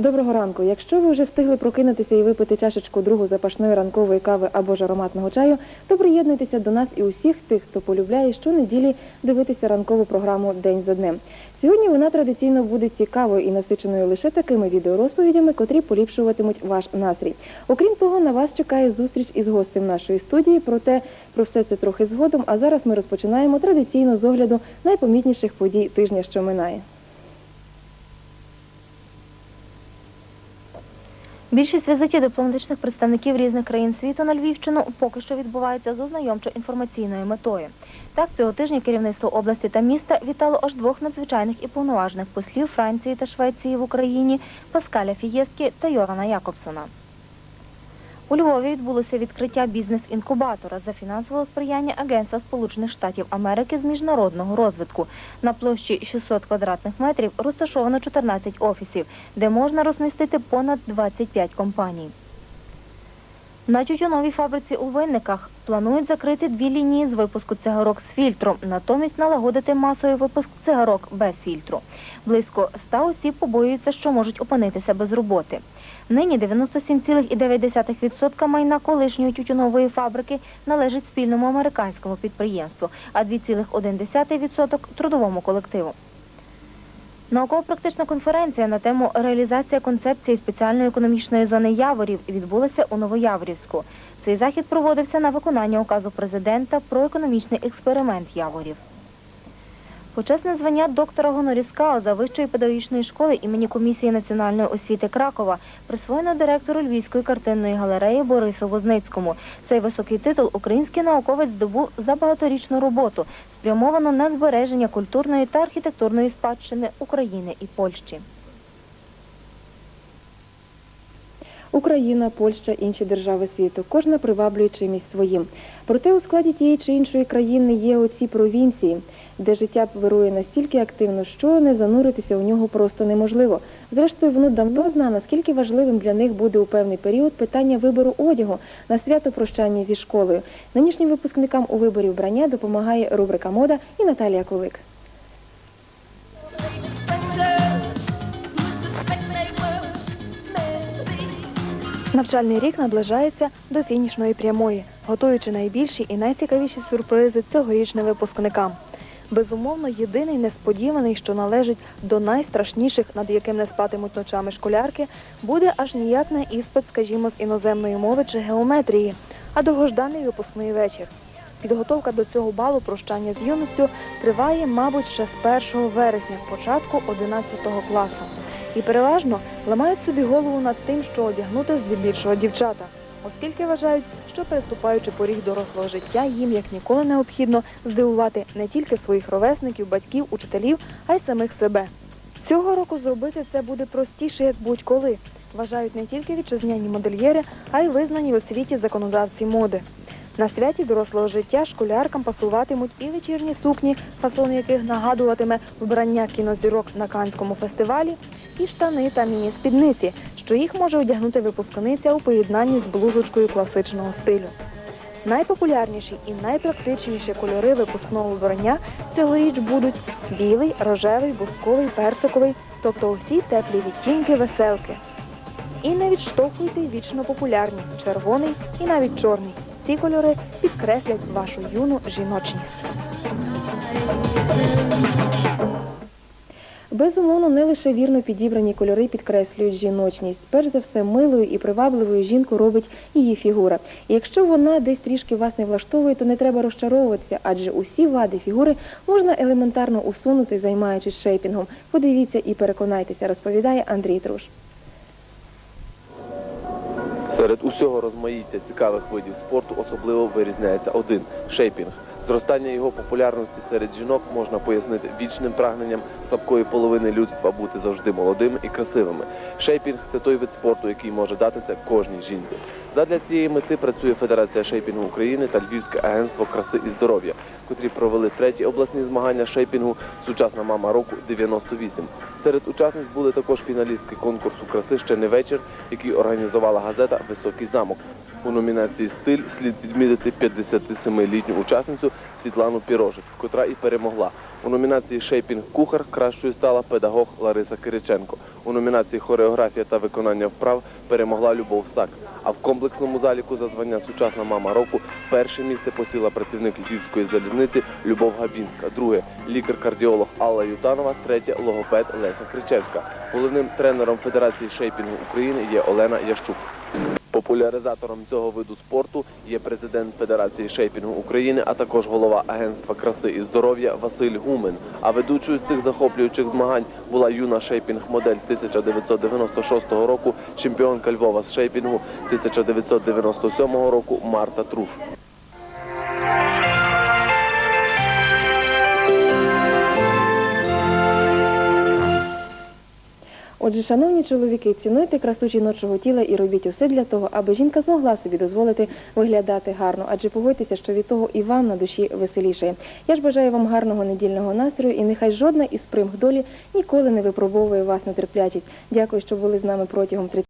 Доброго ранку. Якщо ви вже встигли прокинутися і випити чашечку другу запашної ранкової кави або ж ароматного чаю, то приєднуйтеся до нас і усіх тих, хто полюбляє щонеділі дивитися ранкову програму День за днем. Сьогодні вона традиційно буде цікавою і насиченою лише такими відеорозповідями, котрі поліпшуватимуть ваш настрій. Окрім того, на вас чекає зустріч із гостем нашої студії. Проте про все це трохи згодом. А зараз ми розпочинаємо традиційно з огляду найпомітніших подій тижня, що минає. Більшість візитів дипломатичних представників різних країн світу на Львівщину поки що відбувається з ознайомчо-інформаційною метою. Так, цього тижня керівництво області та міста вітало аж двох надзвичайних і повноважних послів Франції та Швеції в Україні Паскаля Фієскі та Йорана Якобсона. У Львові відбулося відкриття бізнес-інкубатора за фінансового сприяння Агентства Сполучених Штатів Америки з міжнародного розвитку. На площі 600 квадратних метрів розташовано 14 офісів, де можна розмістити понад 25 компаній. На тютюновій фабриці у Винниках планують закрити дві лінії з випуску цигарок з фільтром, натомість налагодити масовий випуск цигарок без фільтру. Близько 100 осіб побоюються, що можуть опинитися без роботи. Нині 97,9% майна колишньої тютюнової фабрики належить спільному американському підприємству, а 2,1% – трудовому колективу. Науково-практична конференція на тему реалізація концепції спеціальної економічної зони Яворів відбулася у Новояворівську. Цей захід проводився на виконання указу президента про економічний експеримент Яворів. Почесне звання доктора Гоноріс Кауза Вищої педагогічної школи імені комісії національної освіти Кракова присвоєно директору Львівської картинної галереї Борису Возницькому. Цей високий титул український науковець здобув за багаторічну роботу, спрямовану на збереження культурної та архітектурної спадщини України і Польщі. Україна, Польща, інші держави світу, кожна приваблює чимось своїм. Проте у складі тієї чи іншої країни є оці провінції, де життя вирує настільки активно, що не зануритися у нього просто неможливо. Зрештою, воно давно знає, наскільки важливим для них буде у певний період питання вибору одягу на свято прощання зі школою. Нинішнім випускникам у виборі вбрання допомагає рубрика Мода і Наталія Кулик. Навчальний рік наближається до фінішної прямої, готуючи найбільші і найцікавіші сюрпризи цьогорічним випускникам. Безумовно, єдиний несподіваний, що належить до найстрашніших, над яким не спатимуть ночами школярки, буде аж ніяк не іспит, скажімо, з іноземної мови чи геометрії, а довгожданий випускний вечір. Підготовка до цього балу прощання з юністю триває, мабуть, ще з 1 вересня, початку 11 класу. І переважно ламають собі голову над тим, що одягнути здебільшого дівчата, оскільки вважають, що переступаючи поріг дорослого життя, їм як ніколи необхідно здивувати не тільки своїх ровесників, батьків, учителів, а й самих себе. Цього року зробити це буде простіше, як будь-коли. Вважають не тільки вітчизняні модельєри, а й визнані у світі законодавці моди. На святі дорослого життя школяркам пасуватимуть і вечірні сукні, фасон яких нагадуватиме вбрання кінозірок на Канському фестивалі, і штани та міні-спідниці, що їх може одягнути випускниця у поєднанні з блузочкою класичного стилю. Найпопулярніші і найпрактичніші кольори випускного вбрання цьогоріч будуть білий, рожевий, бусковий, персиковий, тобто усі теплі відтінки веселки. І не відштовхуйте вічно популярні червоний і навіть чорний. Ці кольори підкреслять вашу юну жіночність. Безумовно, не лише вірно підібрані кольори підкреслюють жіночність. Перш за все, милою і привабливою жінку робить її фігура. І якщо вона десь трішки вас не влаштовує, то не треба розчаровуватися, адже усі вади фігури можна елементарно усунути, займаючись шейпінгом. Подивіться і переконайтеся, розповідає Андрій Труш. Серед усього розмаїття цікавих видів спорту особливо вирізняється один шейпінг. Зростання його популярності серед жінок можна пояснити вічним прагненням слабкої половини людства бути завжди молодими і красивими. Шейпінг це той вид спорту, який може дати це кожній жінці. Задля цієї мети працює Федерація шейпінгу України та Львівське агентство краси і здоров'я, котрі провели треті обласні змагання шейпінгу Сучасна мама року 98. Серед учасниць були також фіналістки конкурсу краси ще не вечір, який організувала газета Високий замок. У номінації Стиль слід відмітити 57-літню учасницю Світлану Пірожик, котра і перемогла. У номінації Шейпінг кухар кращою стала педагог Лариса Кириченко. У номінації Хореографія та виконання вправ перемогла Любов Стак. А в комплексному заліку за звання Сучасна мама року перше місце посіла працівник Львівської залізниці Любов Габінська. Друге лікар-кардіолог Алла Ютанова. Третє логопед Леся Кричевська. Головним тренером Федерації шейпінгу України є Олена Ящук. Популяризатором цього виду спорту є президент Федерації шейпінгу України, а також голова агентства краси і здоров'я Василь Гумен. А ведучою з цих захоплюючих змагань була юна шейпінг-модель 1996 року, чемпіонка Львова з шейпінгу 1997 року Марта Труш. Отже, шановні чоловіки, цінуйте красу жіночого тіла і робіть усе для того, аби жінка змогла собі дозволити виглядати гарно, адже погодьтеся, що від того і вам на душі веселіше. Я ж бажаю вам гарного недільного настрою і нехай жодна із примх долі ніколи не випробовує вас на терплячість. Дякую, що були з нами протягом 30